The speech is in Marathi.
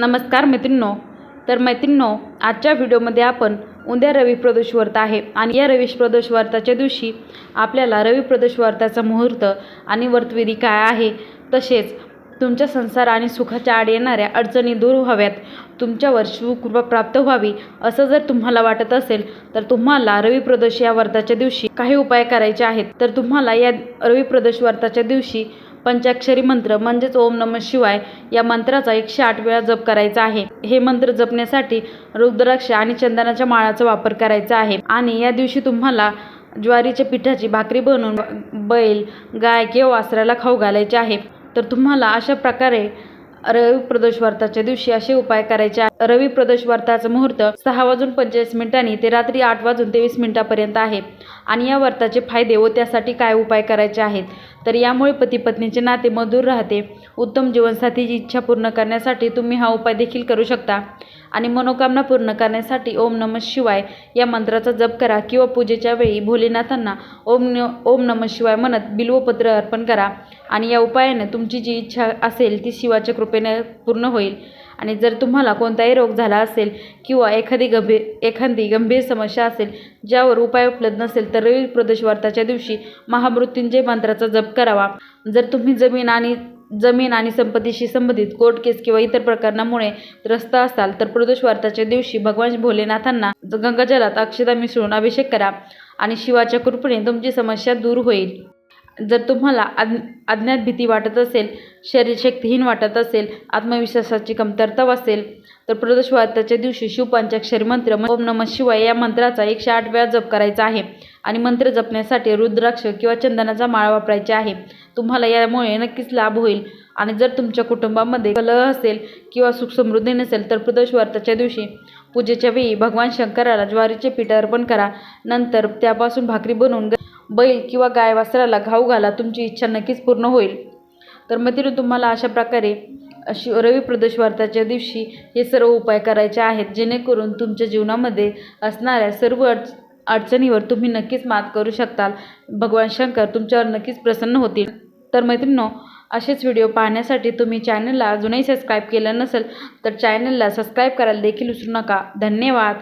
नमस्कार मैत्रिणो तर मैत्रिणो आजच्या व्हिडिओमध्ये आपण उद्या रवी प्रदोष व्रत आहे आणि या रवी प्रदोष व्रताच्या दिवशी आपल्याला रवी प्रदोष व्रताचा मुहूर्त आणि व्रतविधी काय आहे तसेच तुमच्या संसार आणि सुखाच्या आड येणाऱ्या अडचणी दूर व्हाव्यात. तुमच्यावर शिवकृपा प्राप्त व्हावी असं जर तुम्हाला वाटत असेल तर तुम्हाला रवी प्रदोष या व्रताच्या दिवशी काही उपाय करायचे आहेत. तर तुम्हाला या रवी प्रदोष व्रताच्या दिवशी पंचाक्षरी मंत्र म्हणजेच ओम नम शिवाय या मंत्राचा एकशे आठ वेळा जप करायचा आहे. हे मंत्र जपण्यासाठी रुद्राक्ष आणि चंदनाच्या माळाचा वापर करायचा आहे. आणि या दिवशी तुम्हाला ज्वारीच्या पिठाची भाकरी बनवून बैल गाय किंवा वासराला खाऊ घालायचे आहे. तर तुम्हाला अशा प्रकारे रवी प्रदोष व्रताच्या दिवशी असे उपाय करायचे रवी प्रदोष व्रताचा मुहूर्त सहा वाजून पंचेचाळीस मिनिटांनी ते रात्री आठ वाजून तेवीस मिनिटापर्यंत आहे. आणि या व्रताचे फायदे व त्यासाठी काय उपाय करायचे आहेत? तर यामुळे पती पत्नीचे नाते मधुर राहते. उत्तम जीवनसाथीची इच्छा पूर्ण करण्यासाठी तुम्ही हा उपाय देखील करू शकता. आणि मनोकामना पूर्ण करण्यासाठी ओम नम शिवाय या मंत्राचा जप करा किंवा पूजेच्या वेळी भोलेनाथांना ओम न ओम नम शिवाय म्हणत बिल्वपत्र अर्पण करा. आणि या उपायाने तुमची जी इच्छा असेल ती शिवाच्या कृपेने पूर्ण होईल. आणि जर तुम्हाला कोणताही रोग झाला असेल किंवा एखादी गंभीर एखादी गंभीर समस्या असेल ज्यावर उपाय उपलब्ध नसेल तर रवी प्रदोष व्रताच्या दिवशी महामृत्युंजय मंत्राचा जप करावा. जर तुम्ही जमीन आणि जमीन आणि संपत्तीशी संबंधित कोर्ट केस किंवा इतर प्रकरणामुळे त्रस्त असाल तर प्रदोष व्रताच्या दिवशी भगवान भोलेनाथांना गंगाजलात अक्षता मिसळून अभिषेक करा आणि शिवाच्या कृपेने तुमची समस्या दूर होईल. जर तुम्हाला अज्ञ अज्ञात भीती वाटत असेल शरीर शक्तीहीन वाटत असेल आत्मविश्वासाची कमतरता असेल तर प्रदोषवाताच्या दिवशी शिवपंचाक्षरी मंत्र ओम नम शिवाय या मंत्राचा एकशे आठ वेळा जप करायचा आहे. आणि मंत्र जपण्यासाठी रुद्राक्ष किंवा चंदनाचा माळा वापरायचा आहे. तुम्हाला यामुळे नक्कीच लाभ होईल. आणि जर तुमच्या कुटुंबामध्ये कलह असेल किंवा सुखसमृद्धी नसेल तर प्रदोष दिवशी पूजेच्या वेळी भगवान शंकराला ज्वारीचे पीठ अर्पण करा. नंतर त्यापासून भाकरी बनवून बैल किंवा गाय वासराला घाऊ घाला तुमची इच्छा नक्कीच पूर्ण होईल. तर मित्रांनो तुम्हाला अशा प्रकारे अशी रवी प्रदोष व्रताच्या दिवशी हे सर्व उपाय करायचे आहेत जेणेकरून तुमच्या जीवनामध्ये असणाऱ्या सर्व अडच अडचणीवर तुम्ही नक्कीच मात करू शकताल. भगवान शंकर तुमच्यावर नक्कीच प्रसन्न होतील. तर मैत्रिणींनो असेच व्हिडिओ पाहण्यासाठी तुम्ही चॅनलला अजूनही सबस्क्राईब केलं नसेल तर चॅनलला सबस्क्राईब करायला देखील विसरू नका. धन्यवाद.